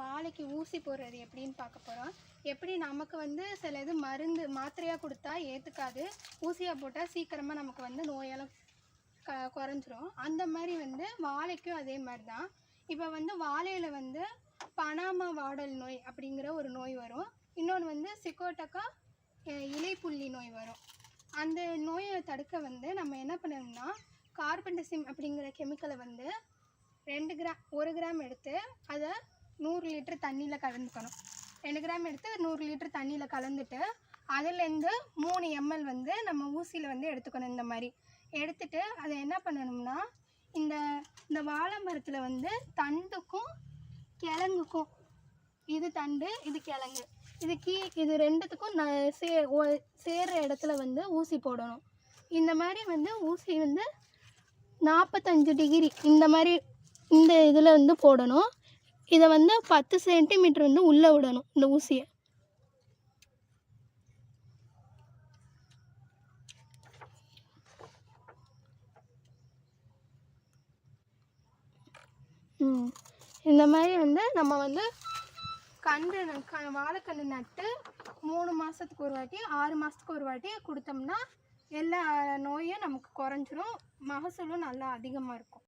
வாழைக்கு ஊசி போடுறது எப்படின்னு பார்க்க போகிறோம் எப்படி நமக்கு வந்து சில இது மருந்து மாத்திரையாக கொடுத்தா ஏற்றுக்காது ஊசியாக போட்டால் சீக்கிரமாக நமக்கு வந்து நோயெல்லாம் க குறைஞ்சிரும். அந்த மாதிரி வந்து வாழைக்கும் அதே மாதிரி தான் இப்போ வந்து வாழையில் வந்து பனாமா வாடல் நோய் அப்படிங்கிற ஒரு நோய் வரும். இன்னொன்று வந்து சிக்கோட்டக்கா இலைப்புள்ளி நோய் வரும். அந்த நோயை தடுக்க வந்து நம்ம என்ன பண்ணணும்னா கார்பன்டசிம் அப்படிங்கிற கெமிக்கலை வந்து ரெண்டு கிராம் ஒரு கிராம் எடுத்து அதை நூறு லிட்டர் தண்ணியில் கலந்துக்கணும். ரெண்டு கிராம் எடுத்து நூறு லிட்டர் தண்ணியில் கலந்துட்டு அதுலேருந்து மூணு எம்எல் வந்து நம்ம ஊசியில் வந்து எடுத்துக்கணும் இந்த மாதிரி. எடுத்துட்டு அதை என்ன பண்ணணும்னா இந்த இந்த வாழை மரத்தில் வந்து தண்டுக்கும் கிழங்குக்கும் இது தண்டு இது கிழங்கு. இது கீ இது ரெண்டுத்துக்கும் ந சே சேர்ற இடத்துல வந்து ஊசி போடணும். இந்த மாதிரி வந்து ஊசி வந்து நாற்பத்தஞ்சு டிகிரி இந்த மாதிரி இந்த இதில் வந்து போடணும். இதை வந்து பத்து சென்டிமீட்டர் வந்து உள்ளே விடணும் இந்த ஊசியை. ம். இந்த மாதிரி வந்து நம்ம வந்து கன்று ந- க வாழைக்கன்று நட்டு மூணு மாதத்துக்கு ஒரு வாட்டி ஆறு மாதத்துக்கு ஒரு வாட்டி கொடுத்தோம்னா எல்லா நோயும் நமக்கு குறைஞ்சிரும். மகசூலும் நல்லா அதிகமாக இருக்கும்.